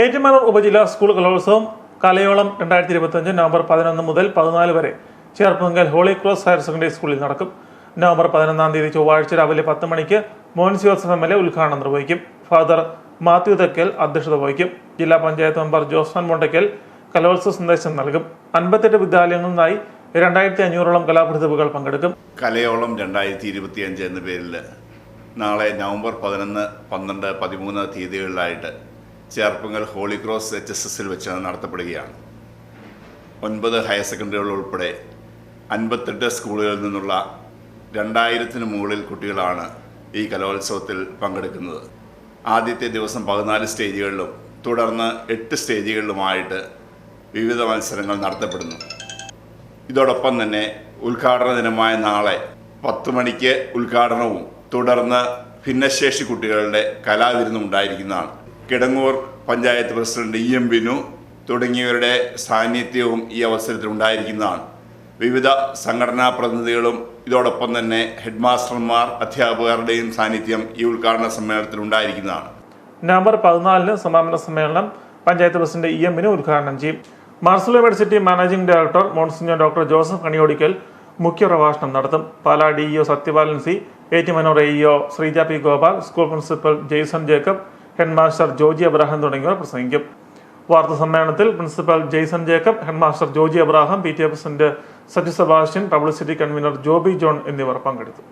ഏറ്റുമാനൂർ ഉപജില്ലാ സ്കൂൾ കലോത്സവം കലയോളം രണ്ടായിരത്തി ഇരുപത്തിയഞ്ച് നവംബർ പതിനൊന്ന് മുതൽ പതിനാല് വരെ Cherpunkal holy cross higher secondary സ്കൂളിൽ നടക്കും. നവംബർ പതിനൊന്നാം തീയതി ചൊവ്വാഴ്ച രാവിലെ പത്ത് മണിക്ക് മോൻസ് എം എൽ എ ഉദ്ഘാടനം നിർവഹിക്കും. ഫാദർ മാത്യു തെക്കൽ അധ്യക്ഷത വഹിക്കും. ജില്ലാ പഞ്ചായത്ത് മെമ്പർ ജോസ്മാൻ മുണ്ടയ്ക്കൽ കലോത്സവ സന്ദേശം നൽകും. അൻപത്തെട്ട് വിദ്യാലയങ്ങളിൽ രണ്ടായിരത്തി അഞ്ഞൂറോളം കലാപ്രതിഭകൾ പങ്കെടുക്കും. കലയോളം രണ്ടായിരത്തി ഇരുപത്തി അഞ്ച് എന്ന പേരിൽ നാളെ നവംബർ പതിനൊന്ന് പന്ത്രണ്ട് പതിമൂന്ന് തീയതികളിലായിട്ട് Cherpunkal holy cross H S എസിൽ വെച്ച് നടത്തപ്പെടുകയാണ്. ഒൻപത് ഹയർ സെക്കൻഡറികൾ ഉൾപ്പെടെ അൻപത്തെട്ട് സ്കൂളുകളിൽ നിന്നുള്ള രണ്ടായിരത്തിന് മുകളിൽ കുട്ടികളാണ് ഈ കലോത്സവത്തിൽ പങ്കെടുക്കുന്നത്. ആദ്യത്തെ ദിവസം പതിനാല് സ്റ്റേജുകളിലും തുടർന്ന് എട്ട് സ്റ്റേജുകളിലുമായിട്ട് വിവിധ മത്സരങ്ങൾ നടത്തപ്പെടുന്നു. ഇതോടൊപ്പം തന്നെ ഉദ്ഘാടന ദിനമായ നാളെ പത്ത് മണിക്ക് ഉദ്ഘാടനവും തുടർന്ന് ഭിന്നശേഷി കുട്ടികളുടെ കലാവിരുന്നും ഉണ്ടായിരിക്കുന്നതാണ്. Kidangoor panchayat president E M Binu തുടങ്ങിയവരുടെ സാന്നിധ്യവും ഈ അവസരത്തിൽ ഉണ്ടായിരിക്കുന്നതാണ്. വിവിധ സംഘടനാ പ്രതിനിധികളും ഇതോടൊപ്പം തന്നെ ഹെഡ് മാസ്റ്റർമാർ അധ്യാപകരുടെയും സാന്നിധ്യം ഈ ഉദ്ഘാടന സമ്മേളനത്തിൽ ഉണ്ടായിരിക്കുന്നതാണ്. നവംബർ പതിനാലിന് സമാപന സമ്മേളനം പഞ്ചായത്ത് പ്രസിഡന്റ് ഇ എമ്മിന് ഉദ്ഘാടനം ചെയ്യും. Marcel university managing director monsignor doctor Joseph Kaniyodickal മുഖ്യപ്രഭാഷണം നടത്തും. Pala D E O Sathyapalan C A T Manor A E O Sreeja P Gopal school principal Jaison Jacob headmaster Joji Abraham തുടങ്ങിയവർ പ്രസംഗിക്കും. വാർത്താ സമ്മേളനത്തിൽ principal Jaison Jacob headmaster Joji Abraham P T A president Saji Sebastian publicity convener Joby John എന്നിവർ പങ്കെടുത്തു.